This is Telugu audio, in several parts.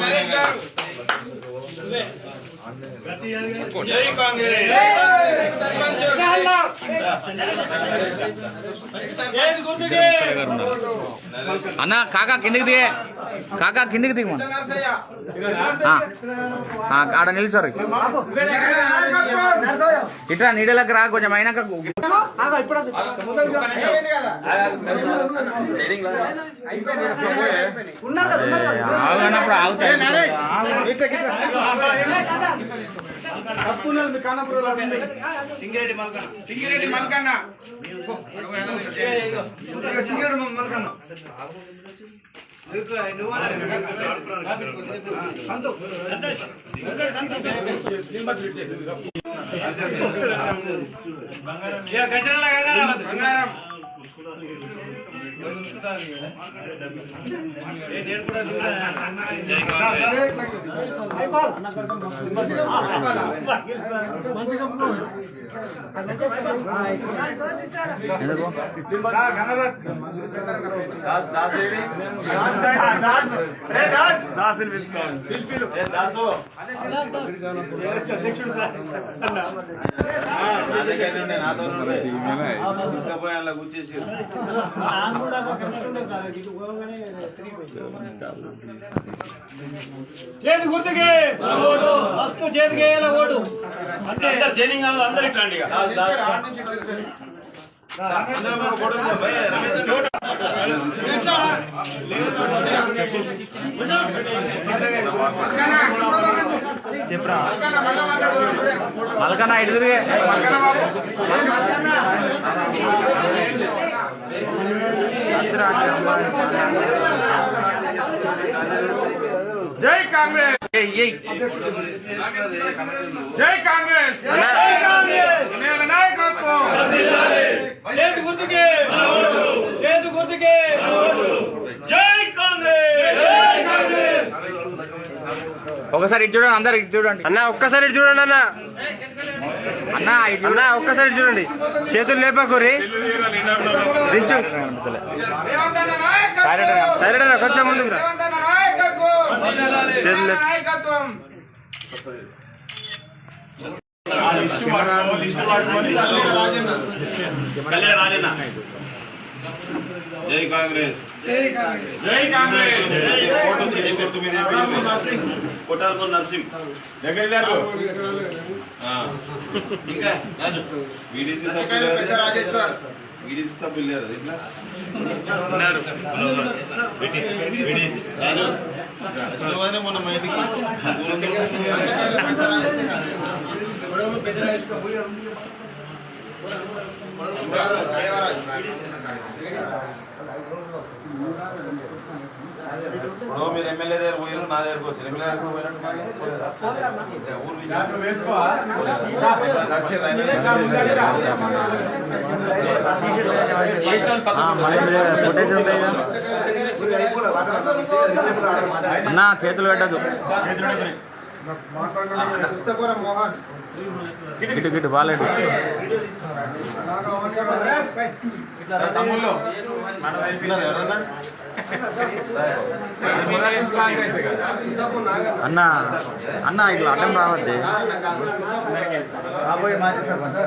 నరేష్ గారు జై కాంగ్రెస్ సర్పంచ్ అన్న కాకా కిందికి దిగే. కాకా కిందికి దిగు ఆడ నిలిచారు. ఇట్లా నీడలకు రా కొంచెం అయినాక అయిపోయింది కదా ఆగనప్పుడు ఆగుతాయి సింగిరెడ్డి మల్కన్న బంగారం దాస్ దాస్ ఏడి దాస్ రే దాస్ దాస్ పిలు ఏ దగ్గర ఉండే నాతో ఉండే తీసుకపోయి అలా కూర్చేసి చేతి గుర్తుకి. ఫస్ట్ చేతికి వేయాలి ఓటు? అంటే అందరు జైనింగ్ అందరు ఇట్లా అండి దాస్ దాస్ అందరం మనం కూడా ఉందాం? భయ్ రమేష్ చెప్పరా? మలకన్నా ఇటు తిరిగే. జై కాంగ్రెస్. ఏయ్, ఏయ్. జై కాంగ్రెస్. జై కాంగ్రెస్. నాయకత్వం. చేతి గుర్తుకి చేతి గుర్తుకి. జై కాంగ్రెస్. ఒకసారి ఇటు చూడండి అందరు ఇటు చూడండి. అన్న ఒక్కసారి ఇటు చూడండి అన్న. అన్న ఇటు అన్న ఒక్కసారి ఇటు చూడండి. చేతులు లేపకూరి. దించు. అన్న కొంచెం ముందుకు రా. చేతులు లేపు. జై కాంగ్రెస్. జై కాంగ్రెస్. కొట్టాలపూర్ నర్సింగ్. ఇంకా వీడీసీ వీడీసీ సభ్యులు లేరు ఇట్లా? మొన్న మా ఇంటికి ఇప్పుడు మీరు ఎమ్మెల్యే దగ్గర పోయారు నా దగ్గరకు వచ్చారు. ఎమ్మెల్యే దగ్గర పోయినట్టు. అన్న చేతులు పెట్టదు ఇటు పిల్లలు ఎవరన్నా? అన్న అన్న ఇట్లా అడ్డం రావద్ది. రాబోయే మాజీ సర్పంచ్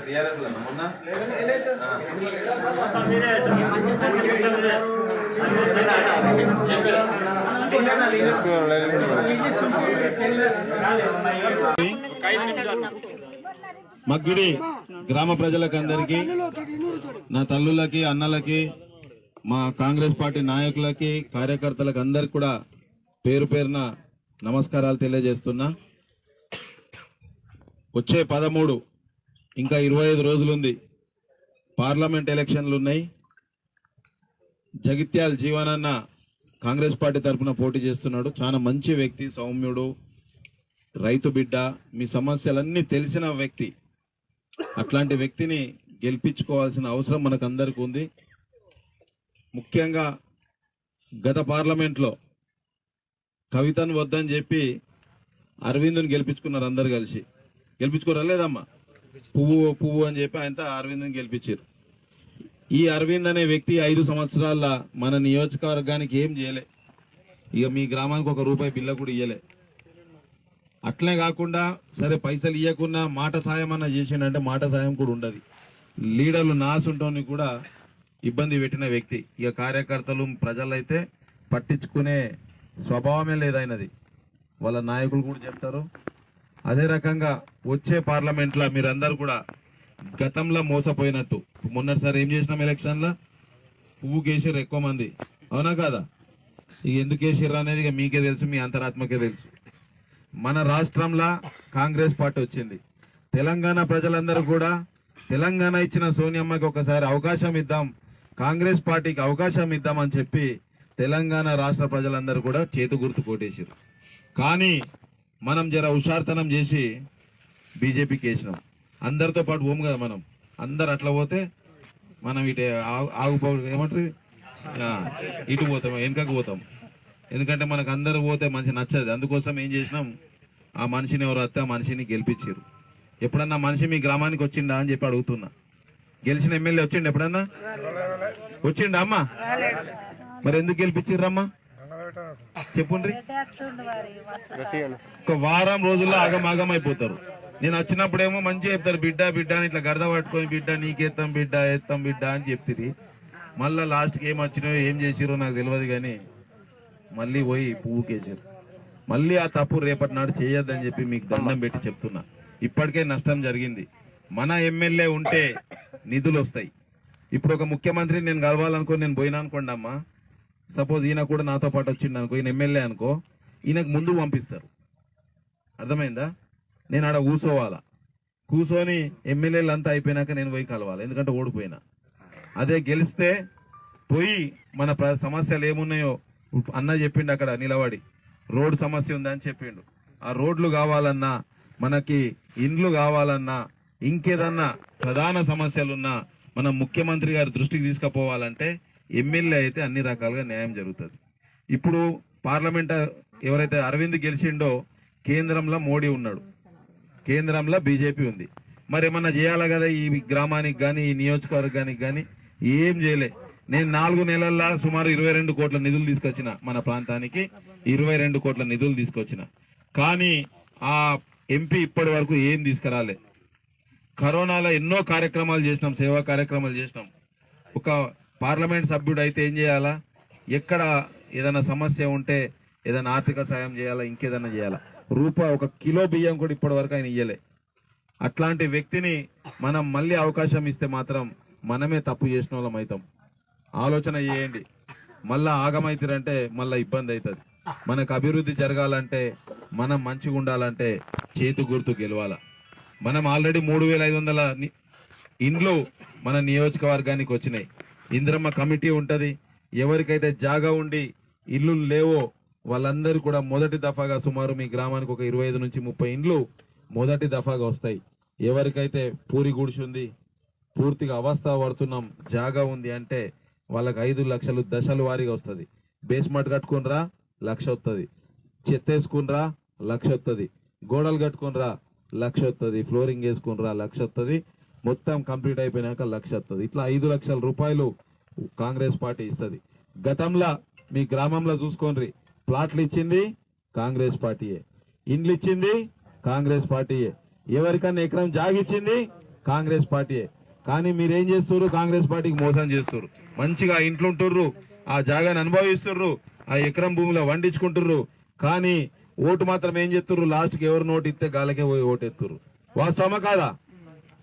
టీఆర్ఎస్ మొన్న? మగ్గిడి గ్రామ ప్రజలకందరికీ నా తల్లులకి అన్నలకి మా కాంగ్రెస్ పార్టీ నాయకులకి కార్యకర్తలకు అందరికి కూడా పేరు పేరున నమస్కారాలు తెలియజేస్తున్నా. వచ్చే పదమూడు ఇంకా ఇరవై ఐదు రోజులుంది. పార్లమెంట్ ఎలక్షన్లు ఉన్నాయి జగిత్యాల జీవనన్న కాంగ్రెస్ పార్టీ తరఫున పోటీ చేస్తున్నాడు. చాలా మంచి వ్యక్తి సౌమ్యుడు రైతు బిడ్డ. మీ సమస్యలన్నీ తెలిసిన వ్యక్తి. అట్లాంటి వ్యక్తిని గెలిపించుకోవాల్సిన అవసరం మనకు ఉంది. ముఖ్యంగా గత పార్లమెంట్లో కవితను వద్దని చెప్పి అరవింద్ని గెలిపించుకున్నారు అందరు కలిసి. గెలిపించుకోరా లేదమ్మా? పువ్వు పువ్వు అని చెప్పి ఆయనతో అరవింద్ని గెలిపించారు. ఈ అరవింద్ అనే వ్యక్తి ఐదు సంవత్సరాల మన నియోజకవర్గానికి ఏం చేయలే. ఇక మీ గ్రామానికి ఒక రూపాయి బిల్ల కూడా ఇయ్యలే. అట్లే కాకుండా సరే పైసలు ఇవ్వకుండా మాట సాయం అన్న చేసిండంటే మాట సాయం కూడా ఉండదు. లీడర్లు నాసుంటోని కూడా ఇబ్బంది పెట్టిన వ్యక్తి. ఇక కార్యకర్తలు ప్రజలైతే పట్టించుకునే స్వభావమే లేదైనది వాళ్ళ నాయకులు కూడా చెప్తారు. అదే రకంగా వచ్చే పార్లమెంట్లో మీరందరూ కూడా గతంలో మోసపోయినట్టు. మొన్నటిసారి ఏం చేసినాం ఎలక్షన్లో పువ్వు కేసీఆర్ ఎక్కువ మంది. అవునా కాదా? ఇక ఎందుకు కేసీఆర్ అనేది ఇక మీకే తెలుసు మీ అంతరాత్మకే తెలుసు. మన రాష్ట్రంలో కాంగ్రెస్ పార్టీ వచ్చింది. తెలంగాణ ప్రజలందరూ కూడా తెలంగాణ ఇచ్చిన సోనియమ్మకి ఒకసారి అవకాశం ఇద్దాం కాంగ్రెస్ పార్టీకి అవకాశం ఇద్దామని చెప్పి తెలంగాణ రాష్ట్ర ప్రజలందరూ కూడా చేతు గుర్తు కొట్టేసారు కానీ మనం జర హుషార్తనం చేసి బీజేపీకి వేసినాం. అందరితో పాటు పోము కదా మనం. అందరు అట్లా పోతే మనం ఇటు ఆగు ఆగుపో ఏమంటారు? ఇటు పోతాం వెనుకకు పోతాం. ఎందుకంటే మనకు అందరు పోతే మంచి నచ్చదు. అందుకోసం ఏం చేసినాం? ఆ మనిషిని ఎవరు వస్తే ఆ మనిషిని గెలిపించారు ఎప్పుడన్నా మనిషి మీ గ్రామానికి వచ్చిండా అని చెప్పి అడుగుతున్నా. గెలిచిన ఎమ్మెల్యే వచ్చిండు ఎప్పుడన్నా? వచ్చిండా అమ్మా? మరి ఎందుకు గెలిపించారమ్మా చెప్పుండ్రి. ఒక వారం రోజుల్లో ఆగమాగం అయిపోతారు నేను వచ్చినప్పుడేమో మంచిగా చెప్తారు బిడ్డ బిడ్డ అని ఇట్లా గడద పట్టుకొని బిడ్డ నీకేస్తాం బిడ్డ ఎత్తాం బిడ్డ అని చెప్తిరి. మళ్ళా లాస్ట్కి ఏం వచ్చినాయో ఏం చేసిరో నాకు తెలియదు కానీ మళ్ళీ పోయి పువ్వుకేసారు. మళ్ళీ ఆ తప్పు రేపటి నాడు చేయొద్దని చెప్పి మీకు దండం పెట్టి చెప్తున్నా. ఇప్పటికే నష్టం జరిగింది. మన ఎమ్మెల్యే ఉంటే నిధులు వస్తాయి ఇప్పుడు ఒక ముఖ్యమంత్రి నేను కలవాలనుకో నేను పోయినా అనుకోండి అమ్మా సపోజ్ ఈయన కూడా నాతో పాటు వచ్చిండు అనుకో ఈయన ఎమ్మెల్యే అనుకో ఈయనకు ముందు పంపిస్తారు. అర్థమైందా? నేను ఆడ కూసోవాలా? కూసోని ఎమ్మెల్యేలు అంతా అయిపోయినాక నేను పోయి కలవాలి ఎందుకంటే ఓడిపోయినా. అదే గెలిస్తే పోయి మన సమస్యలు ఏమున్నాయో అన్న చెప్పిండు అక్కడ నిలబడి. రోడ్డు సమస్య ఉందని చెప్పిండు. ఆ రోడ్లు కావాలన్నా మనకి ఇండ్లు కావాలన్నా ఇంకేదన్నా ప్రధాన సమస్యలున్నా మనం ముఖ్యమంత్రి గారి దృష్టికి తీసుకుపోవాలంటే ఎమ్మెల్యే అయితే అన్ని రకాలుగా న్యాయం జరుగుతుంది. ఇప్పుడు పార్లమెంట్ ఎవరైతే అరవింద్ గెలిచిండో కేంద్రంలో మోడీ ఉన్నాడు. కేంద్రంలో బీజేపీ ఉంది. మరి ఏమన్నా చేయాలా కదా ఈ గ్రామానికి కానీ ఈ నియోజకవర్గానికి కానీ ఏం చేయలే. నేను నాలుగు నెలల్లో సుమారు ఇరవై రెండు కోట్ల నిధులు తీసుకొచ్చిన మన ప్రాంతానికి. ఇరవై రెండు కోట్ల నిధులు తీసుకొచ్చిన. కానీ ఆ ఎంపీ ఇప్పటి వరకు ఏం తీసుకురాలే. కరోనాలో ఎన్నో కార్యక్రమాలు చేసినాం సేవా కార్యక్రమాలు చేసినాం. ఒక పార్లమెంట్ సభ్యుడు అయితే ఏం చేయాలా? ఎక్కడ ఏదైనా సమస్య ఉంటే ఏదైనా ఆర్థిక సాయం చేయాలా? ఇంకేదైనా చేయాలా? రూపాయి ఒక కిలో బియ్యం కూడా ఇప్పటి వరకు ఆయన ఇయ్యలే. అట్లాంటి వ్యక్తిని మనం మళ్ళీ అవకాశం ఇస్తే మాత్రం మనమే తప్పు చేసిన వాళ్ళం అవుతాం. ఆలోచన చేయండి. మళ్ళా ఆగమైతారంటే మళ్ళా ఇబ్బంది అవుతుంది. మనకు అభివృద్ధి జరగాలంటే మనం మంచిగా ఉండాలంటే చేతు గుర్తు గెలవాల. మనం ఆల్రెడీ మూడు వేల ఐదు వందల ఇండ్లు మన నియోజకవర్గానికి వచ్చినాయి. ఇందిరమ్మ కమిటీ ఉంటది. ఎవరికైతే జాగా ఉండి ఇల్లు లేవో వాళ్ళందరూ కూడా మొదటి దఫాగా సుమారు మీ గ్రామానికి ఒక ఇరవై ఐదు నుంచి ముప్పై ఇండ్లు మొదటి దఫాగా వస్తాయి. ఎవరికైతే పూరి గుడిసుంది పూర్తిగా అవస్థ పడుతున్నాం జాగా ఉంది అంటే వాళ్ళకి ఐదు లక్షలు దశల వారీగా వస్తుంది. బేస్మెంట్ కట్టుకునిరా లక్ష వస్తుంది చెత్త వేసుకునిరా లక్ష వస్తుంది గోడలు కట్టుకునిరా లక్ష వస్తుంది ఫ్లోరింగ్ వేసుకునిరా లక్ష వస్తుంది మొత్తం కంప్లీట్ అయిపోయినాక లక్ష వస్తుంది ఇట్లా ఐదు లక్షల రూపాయలు కాంగ్రెస్ పార్టీ ఇస్తుంది. గతంలో మీ గ్రామంలో చూసుకోండి. ప్లాట్లు ఇచ్చింది కాంగ్రెస్ పార్టీయే. ఇండ్లు ఇచ్చింది కాంగ్రెస్ పార్టీయే. ఎవరికన్నా ఎకరం జాగిచ్చింది కాంగ్రెస్ పార్టీయే. కానీ మీరేం చేస్తుర్రు? కాంగ్రెస్ పార్టీకి మోసం చేస్తుర్రు. మంచిగా ఇంట్లో ఉంటుర్రు. ఆ జాగాని అనుభవిస్తుర్రు. ఆ ఎకరం భూమిలో వండించుకుంటుర్రు. కానీ ఓటు మాత్రం ఏం చేస్తుర్రు? లాస్ట్కి ఎవరు నోటు ఇస్తే గాలకే పోయి ఓటు ఎత్తుర్రు వాస్తవమా కాదా?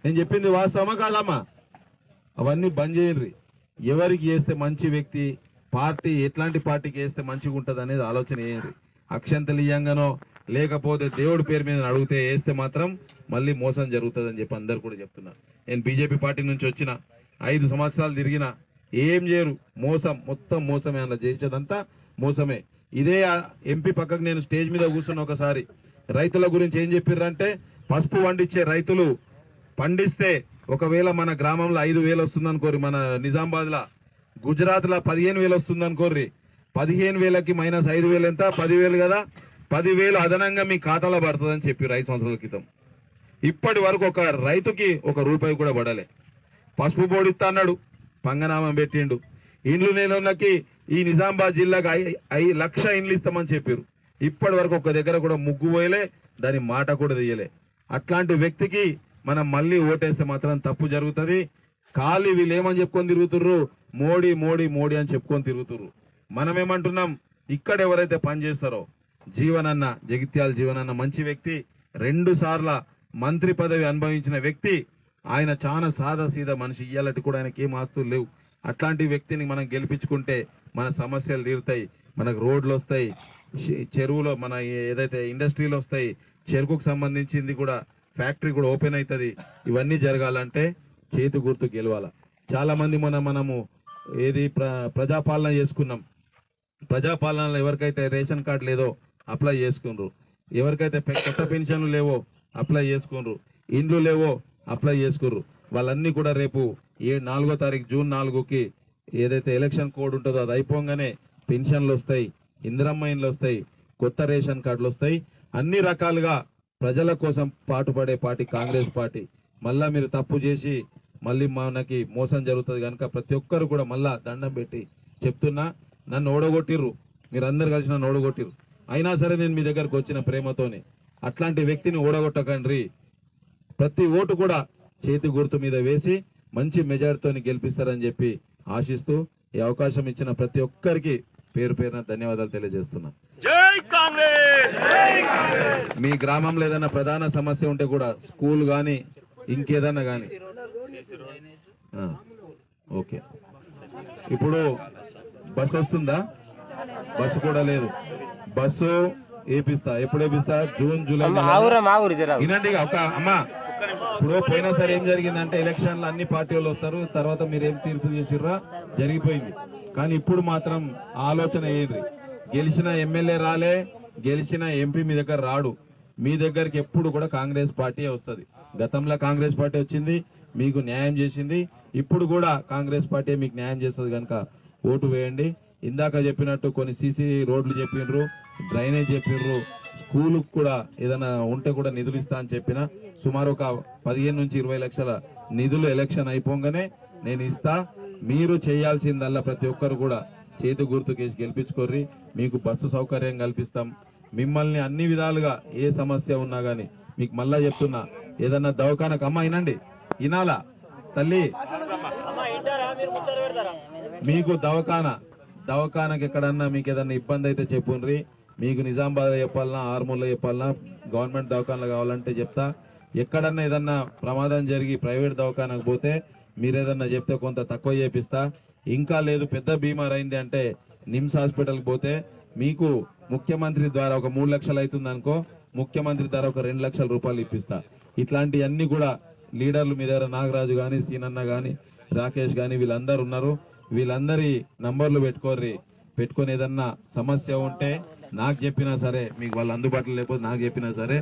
నేను చెప్పింది వాస్తవమా కాదమ్మా? అవన్నీ బంద్ చేయండి. ఎవరికి చేస్తే మంచి వ్యక్తి పార్టీ ఎట్లాంటి పార్టీకి వేస్తే మంచిగా ఉంటుంది అనేది ఆలోచన చేయండి. అక్షంతలీయంగానో లేకపోతే దేవుడి పేరు మీద అడిగితే వేస్తే మాత్రం మళ్ళీ మోసం జరుగుతుందని చెప్పి అందరు కూడా చెప్తున్నారు. నేను బీజేపీ పార్టీ నుంచి వచ్చిన ఐదు సంవత్సరాలు తిరిగిన ఏం చేయరు. మోసం మొత్తం మోసమే అలా చేసేదంతా మోసమే. ఇదే ఎంపీ పక్కకు నేను స్టేజ్ మీద కూర్చున్న ఒకసారి రైతుల గురించి ఏం చెప్పిర్రంటే పసుపు వండిచ్చే రైతులు పండిస్తే ఒకవేళ మన గ్రామంలో ఐదు వేలు వస్తుందనుకోరి మన నిజామాబాద్ లా గుజరాత్ లా పదిహేను వేలు వస్తుందనుకోర్రి పదిహేను వేలకి మైనస్ ఐదు వేలు ఎంత? పదివేలు కదా? పదివేలు అదనంగా మీ ఖాతాలో పడుతుందని చెప్పి ఐదు సంవత్సరాల క్రితం. ఇప్పటి వరకు ఒక రైతుకి ఒక రూపాయి కూడా పడలే. పసుపు బోడిస్తా అన్నాడు పంగనామం పెట్టిండు. ఇండ్లు నేనున్నకి ఈ నిజామాబాద్ జిల్లాకు ఐ- ఐ లక్ష ఇండ్లు ఇస్తామని చెప్పారు. ఇప్పటి వరకు ఒక దగ్గర కూడా ముగ్గు పోయలే దాని మాట కూడా తీయలే. అట్లాంటి వ్యక్తికి మనం మళ్ళీ ఓటేస్తే మాత్రం తప్పు జరుగుతుంది. ఖాళీ వీళ్ళు ఏమని చెప్పుకొని తిరుగుతుర్రు? మోడీ మోడీ మోడీ అని చెప్పుకొని తిరుగుతుర్రు. మనం ఏమంటున్నాం ఇక్కడ ఎవరైతే పనిచేస్తారో జీవనన్న జగిత్యాల జీవనన్న మంచి వ్యక్తి రెండు సార్ల మంత్రి పదవి అనుభవించిన వ్యక్తి ఆయన చాలా సాదా సీదా మనిషి. ఇయ్యాలంటే కూడా ఆయనకి ఏం ఆస్తులు లేవు. అట్లాంటి వ్యక్తిని మనం గెలిపించుకుంటే మన సమస్యలు తీరుతాయి. మనకు రోడ్లు వస్తాయి. చెరువులో మన ఏదైతే ఇండస్ట్రీలు వస్తాయి చెరుకుకు సంబంధించింది కూడా ఫ్యాక్టరీ కూడా ఓపెన్ అవుతుంది. ఇవన్నీ జరగాలంటే చేతి గుర్తు గెలవాల. చాలా మంది మన మనము ఏది ప్ర- ప్రజాపాలన చేసుకున్నాం. ప్రజాపాలనలో ఎవరికైతే రేషన్ కార్డు లేదో అప్లై చేసుకున్నారు ఎవరికైతే కొత్త పెన్షన్లు లేవో అప్లై చేసుకున్నారు ఇండ్లు లేవో అప్లై చేసుకున్నారు వాళ్ళన్నీ కూడా రేపు ఏ నాలుగో తారీఖు జూన్ నాలుగుకి ఏదైతే ఎలక్షన్ కోడ్ ఉంటుందో అది అయిపోగానే పెన్షన్లు వస్తాయి ఇందిరమ్మ ఇండ్లు వస్తాయి కొత్త రేషన్ కార్డులు వస్తాయి. అన్ని రకాలుగా ప్రజల కోసం పాటుపడే పార్టీ కాంగ్రెస్ పార్టీ. మళ్ళా మీరు తప్పు చేసి మళ్ళీ మనకి మోసం జరుగుతుంది కనుక ప్రతి ఒక్కరు కూడా మళ్ళా దండం పెట్టి చెప్తున్నా నన్ను ఓడగొట్టిర్రు. మీరందరు కలిసి నన్ను ఓడగొట్టిర్రు. అయినా సరే నేను మీ దగ్గరకు వచ్చిన ప్రేమతోనే. అట్లాంటి వ్యక్తిని ఓడగొట్టకండ్రి. ప్రతి ఓటు కూడా చేతి గుర్తు మీద వేసి మంచి మెజార్టీతో గెలిపిస్తారని చెప్పి ఆశిస్తూ ఈ అవకాశం ఇచ్చిన ప్రతి ఒక్కరికి పేరు పేరున ధన్యవాదాలు తెలియజేస్తున్నా. మీ గ్రామంలో ఏదైనా ప్రధాన సమస్య ఉంటే కూడా స్కూల్ గాని ఇంకేదన్నా గాని. ఆ, ఓకే. ఇప్పుడు బస్సు వస్తుందా? బస్సు కూడా లేదు. బస్సు వేపిస్తా ఎప్పుడు వేపిస్తా జూన్ జూలై. వినండి ఒక అమ్మా ఇప్పుడు పోయినసారి ఏం జరిగిందంటే ఎలక్షన్లు అన్ని పార్టీలు వస్తారు. తర్వాత మీరు ఏం తీర్పు చేసిర్రా? జరిగిపోయింది. కానీ ఇప్పుడు మాత్రం ఆలోచన ఏంటి గెలిచిన ఎమ్మెల్యే రాలే గెలిచిన ఎంపీ మీ దగ్గర రాడు. మీ దగ్గరికి ఎప్పుడు కూడా కాంగ్రెస్ పార్టీ వస్తుంది. గతంలో కాంగ్రెస్ పార్టీ వచ్చింది మీకు న్యాయం చేసింది. ఇప్పుడు కూడా కాంగ్రెస్ పార్టీ మీకు న్యాయం చేస్తుంది కనుక ఓటు వేయండి. ఇందాక చెప్పినట్టు కొన్ని సీసీ రోడ్లు చెప్పిండ్రు డ్రైనేజ్ చెప్పిండ్రు స్కూలుకు కూడా ఏదైనా ఉంటే కూడా నిధులు ఇస్తా అని చెప్పిన సుమారు ఒక పదిహేను నుంచి ఇరవై లక్షల నిధులు ఎలక్షన్ అయిపోగానే నేను ఇస్తా. మీరు చేయాల్సిందల్లా ప్రతి ఒక్కరు కూడా చేతి గుర్తుకేసి గెలిపించుకోర్రి. మీకు బస్సు సౌకర్యం కల్పిస్తాం. మిమ్మల్ని అన్ని విధాలుగా ఏ సమస్య ఉన్నా గానీ మీకు మళ్ళా చెప్తున్నా. ఏదన్నా దవాఖానకు అమ్మ వినండి వినాలా తల్లి. మీకు దవాఖానా. దవాఖానకి ఎక్కడన్నా మీకు ఏదన్నా ఇబ్బంది అయితే చెప్పుండ్రి. మీకు నిజామాబాద్ చెప్పాలన్నా ఆర్మూర్లో చెప్పాలన్నా గవర్నమెంట్ దవాఖానలు కావాలంటే చెప్తా. ఎక్కడన్నా ఏదన్నా ప్రమాదం జరిగి ప్రైవేట్ దవాఖానకు పోతే మీరేదన్నా చెప్తే కొంత తక్కువ చేపిస్తా. ఇంకా లేదు పెద్ద బీమార్ అయింది అంటే నిమ్స్ హాస్పిటల్కి పోతే మీకు ముఖ్యమంత్రి ద్వారా ఒక మూడు లక్షలు అవుతుంది అనుకో ముఖ్యమంత్రి ద్వారా ఒక రెండు లక్షల రూపాయలు ఇప్పిస్తా. ఇట్లాంటివన్నీ కూడా లీడర్లు మీ దగ్గర నాగరాజు కానీ సీనన్న కానీ రాకేష్ కానీ వీళ్ళందరూ ఉన్నారు. వీళ్ళందరి నంబర్లు పెట్టుకోర్రి. పెట్టుకొని ఏదన్నా సమస్య ఉంటే నాకు చెప్పినా సరే మీకు వాళ్ళు అందుబాటులో లేకపోతే నాకు చెప్పినా సరే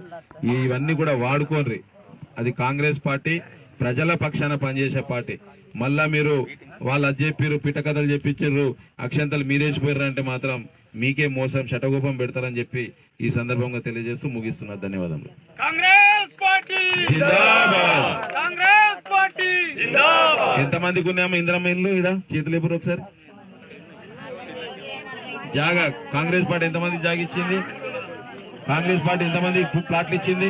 ఇవన్నీ కూడా వాడుకోర్రి. అది కాంగ్రెస్ పార్టీ ప్రజల పక్షాన పనిచేసే పార్టీ. మళ్ళా మీరు వాళ్ళు అది చెప్పిర్రు పిట్టకథలు చెప్పించారు అక్షంతలు మీరేసిపోయారు అంటే మాత్రం మీకే మోసం శటగోపం పెడతారని చెప్పి ఈ సందర్భంగా తెలియజేస్తూ ముగిస్తున్నా. ధన్యవాదములు. కాంగ్రెస్ పార్టీ! జిందాబాద్! కాంగ్రెస్ పార్టీ! జిందాబాద్! ఎంతమందికి ఉన్నామో ఇందిరమ్మ ఇల్లు ఇదా చేతులు ఎప్పుడు ఒకసారి. జాగా కాంగ్రెస్ పార్టీ ఎంతమంది జాగా ఇచ్చింది కాంగ్రెస్ పార్టీ ఎంతమంది ప్లాట్లు ఇచ్చింది?